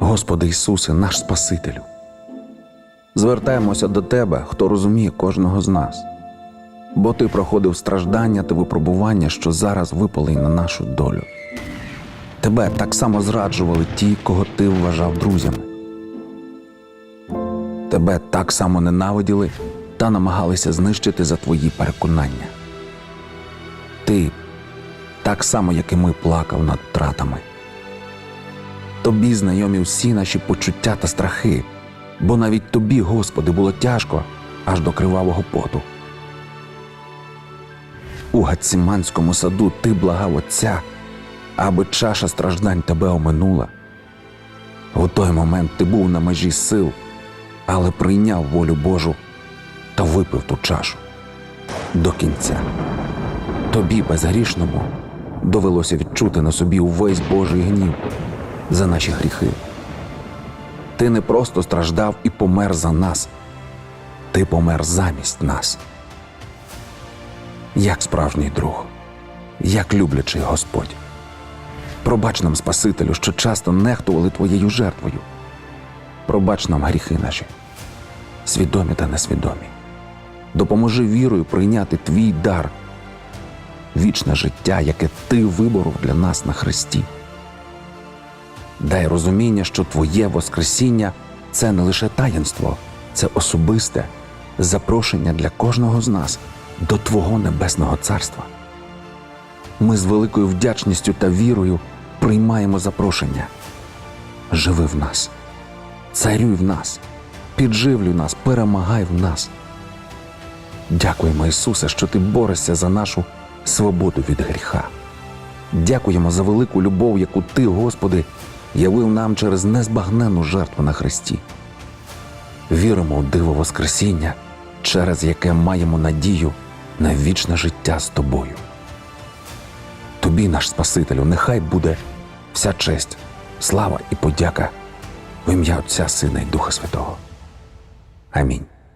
Господи Ісусе, наш Спасителю. Звертаємося до Тебе, хто розуміє кожного з нас, бо Ти проходив страждання та випробування, що зараз випали на нашу долю. Тебе так само зраджували ті, кого ти вважав друзями. Тебе так само ненавиділи та намагалися знищити за твої переконання. Ти так само, як і ми, плакав над втратами. Тобі знайомі всі наші почуття та страхи, бо навіть тобі, Господи, було тяжко аж до кривавого поту. У Гаціманському саду ти благав Отця, аби чаша страждань тебе оминула. У той момент ти був на межі сил, але прийняв волю Божу та випив ту чашу до кінця. Тобі, безгрішному, довелося відчути на собі увесь Божий гнів за наші гріхи. Ти не просто страждав і помер за нас, ти помер замість нас. Як справжній друг, як люблячий Господь. Пробач нам, Спасителю, що часто нехтували твоєю жертвою. Пробач нам гріхи наші, свідомі та несвідомі. Допоможи вірою прийняти твій дар, вічне життя, яке ти виборов для нас на Христі. Дай розуміння, що Твоє Воскресіння це не лише таїнство, це особисте запрошення для кожного з нас до Твого Небесного Царства. Ми з великою вдячністю та вірою приймаємо запрошення. Живи в нас, царюй в нас, підживлюй нас, перемагай в нас. Дякуємо, Ісусе, що Ти борешся за нашу свободу від гріха. Дякуємо за велику любов, яку Ти, Господи, явив нам через незбагненну жертву на Христі. Віримо у диво Воскресіння, через яке маємо надію на вічне життя з Тобою. Тобі, наш Спасителю, нехай буде вся честь, слава і подяка в ім'я Отця Сина і Духа Святого. Амінь.